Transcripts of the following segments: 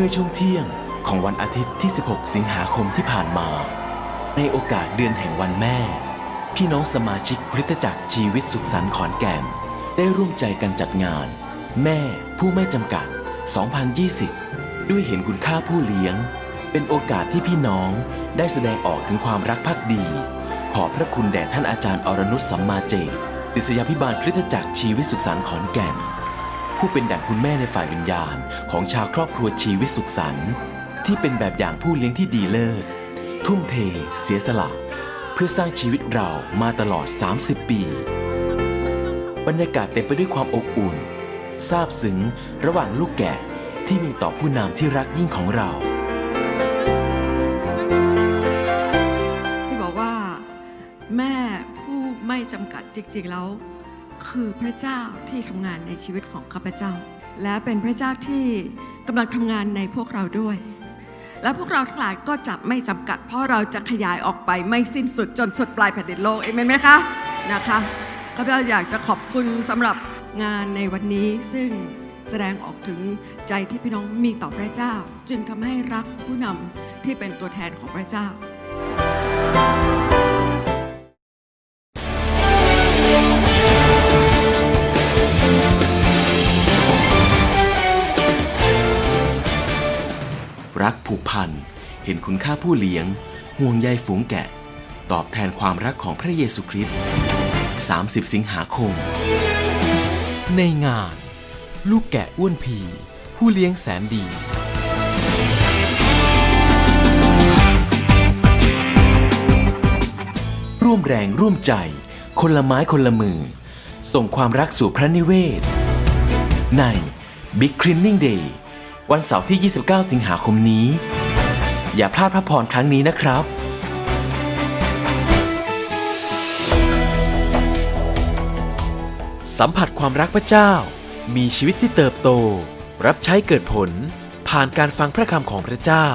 มื่อช่วงเที่ยงของวันอาทิตย์ที่ 16 สิงหาคมที่ผ่านมา ในโอกาสเดือนแห่งวันแม่ พี่น้องสมาชิกคริสตจักรชีวิตสุขสันต์ขอนแก่น ได้ร่วมใจกันจัดงาน แม่ผู้ไม่จำกัด 2020 ด้วยเห็นคุณค่าผู้เลี้ยง เป็นโอกาสที่พี่น้องได้แสดงออกถึงความรักภักดี ขอพระคุณแด่ท่านอาจารย์อรนุชสัมมาเจตศิษยาพิบาลคริสตจักรชีวิตสุขสันต์ขอนแก่น ผู้เป็นดั่งคุณแม่ในฝ่ายวิญญาณ ของชาวครอบครัวชีวิตสุขสันต์ที่เป็นแบบอย่างผู้เลี้ยงที่ดีเลิศ ทุ่มเท เสียสละ เพื่อสร้างชีวิตเรามาตลอด 30 ปี บรรยากาศเต็มไปด้วยความอบอุ่นซาบซึ้งระหว่างลูกแกะที่มีต่อผู้นำที่รักยิ่งของเราที่บอกว่าแม่ผู้ไม่จำกัดจริงๆแล้ว คือพระเจ้าที่ทำงานในชีวิตของข้าพเจ้า และเป็นพระเจ้าที่กำลังทำงานในพวกเราด้วย และพวกเราทั้งหลายก็จะไม่จำกัด เพราะเราจะขยายออกไปไม่สิ้นสุดจนสุดปลายแผ่นดินโลกเอเมนไหมคะนะคะข้าพเจ้าอยากจะขอบคุณสำหรับงานในวันนี้ซึ่งแสดงออกถึงใจที่พี่น้องมีต่อพระเจ้า จึงทำให้รักผู้นำที่เป็นตัวแทนของพระเจ้า รักผูกพัน เห็นคุณค่าผู้เลี้ยง ห่วงใยฝูงแกะ ตอบแทนความรักของพระเยซูคริสต์ 30 สิงหาคม ในงาน ลูกแกะอ้วนพีผู้เลี้ยงแสนดีร่วมแรงร่วมใจ คนละไม้คนละมือ ส่งความรักสู่พระนิเวศ ใน Big Cleaning Day วันเสาร์ที่ 29 สิงหาคมนี้ อย่าพลาดพระพรครั้งนี้นะครับ สัมผัสความรักพระเจ้า มีชีวิตที่เติบโต รับใช้เกิดผล ผ่านการฟังพระคำของพระเจ้า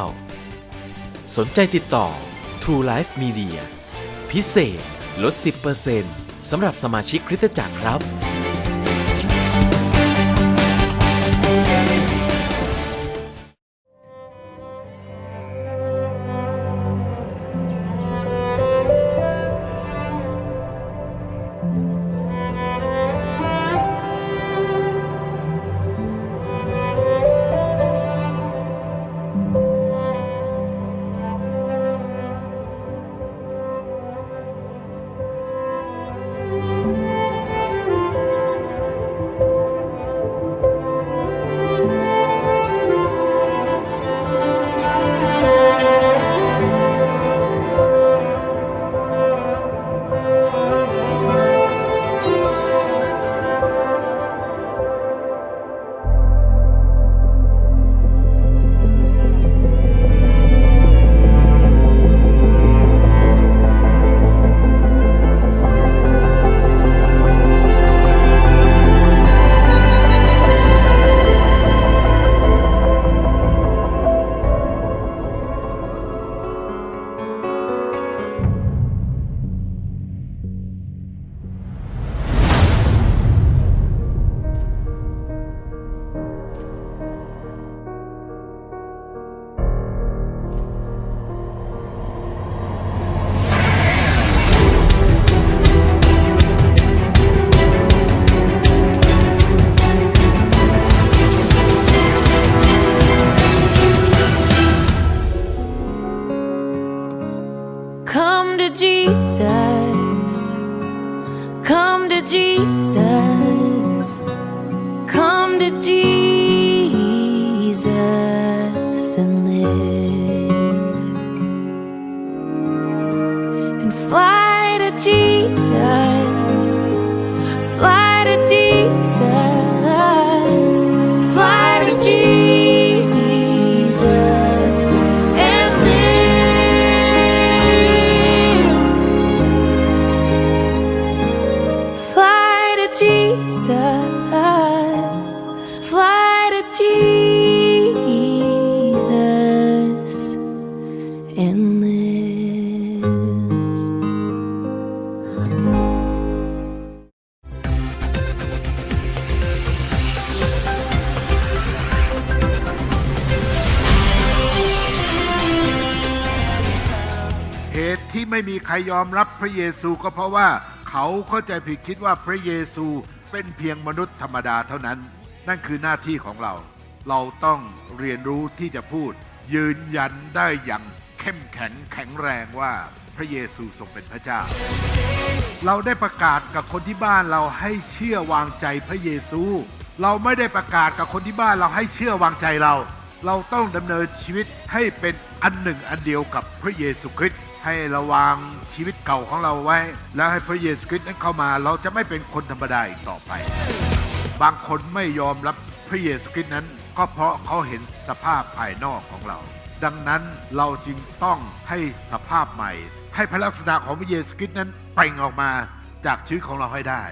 สนใจติดต่อ True Life Media พิเศษ ลด 10%สำหรับสมาชิกคริสตจักรครับ Jesus. Come to Jesus. Come to Jesus and live and fly. ที่ไม่มีใครยอมรับพระเยซูก็เพราะว่าเขาเข้าใจผิดคิดว่าพระเยซูเป็นเพียงมนุษย์ธรรมดาเท่านั้น นั่นคือหน้าที่ของเรา เราต้องเรียนรู้ที่จะพูด ยืนยันได้อย่างเข้มแข็งแข็งแรงว่าพระเยซูทรงเป็นพระเจ้า เราได้ประกาศกับคนที่บ้านเราให้เชื่อวางใจพระเยซู เราไม่ได้ประกาศกับคนที่บ้านเราให้เชื่อวางใจเรา เราต้องดำเนินชีวิตให้เป็นอันหนึ่งอันเดียวกับพระเยซูคริสต์ ให้ระวางชีวิตเก่าของเราไว้ แล้วให้พระเยซูคริสต์นั้นเข้ามา เราจะไม่เป็นคนธรรมดาอีกต่อไป บางคนไม่ยอมรับพระเยซูคริสต์นั้น ก็เพราะเขาเห็นสภาพภายนอกของเรา ดังนั้นเราจึงต้องให้สภาพใหม่ ให้พระลักษณะของพระเยซูคริสต์นั้นเปล่งออกมาจากชีวิตของเราให้ได้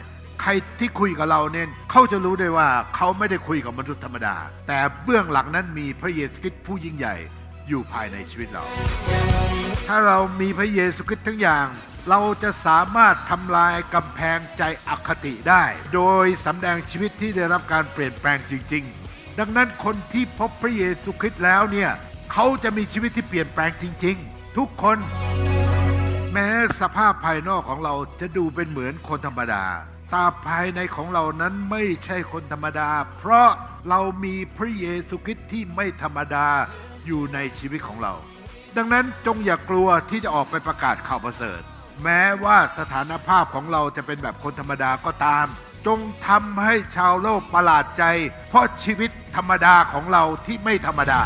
ใครที่คุยกับเราเนี่ยเขาจะรู้ได้ว่าเขาไม่ได้คุยกับมนุษย์ธรรมดา แต่เบื้องหลังนั้นมีพระเยซูคริสต์ผู้ยิ่งใหญ่อยู่ภายในชีวิตเรา ถ้าเรามีพระเยซูคริสต์ทั้งอย่าง เราจะสามารถทำลายกำแพงใจอคติได้ โดยสำแดงชีวิตที่ได้รับการเปลี่ยนแปลงจริง ๆ ดังนั้นคนที่พบพระเยซูคริสต์แล้วเนี่ยเขาจะมีชีวิตที่เปลี่ยนแปลงจริง ๆ ทุกคน แม้สภาพภายนอกของเราจะดูเป็นเหมือนคนธรรมดาตาภายในของเรานั้นไม่ใช่คนธรรมดา เพราะเรามีพระเยซูคริสต์ที่ไม่ธรรมดาอยู่ในชีวิตของเรา ดังนั้นจงอย่ากลัวที่จะออกไปประกาศข่าวประเสริฐ แม้ว่าสถานภาพของเราจะเป็นแบบคนธรรมดาก็ตาม จงทำให้ชาวโลกประหลาดใจ เพราะชีวิตธรรมดาของเราที่ไม่ธรรมดา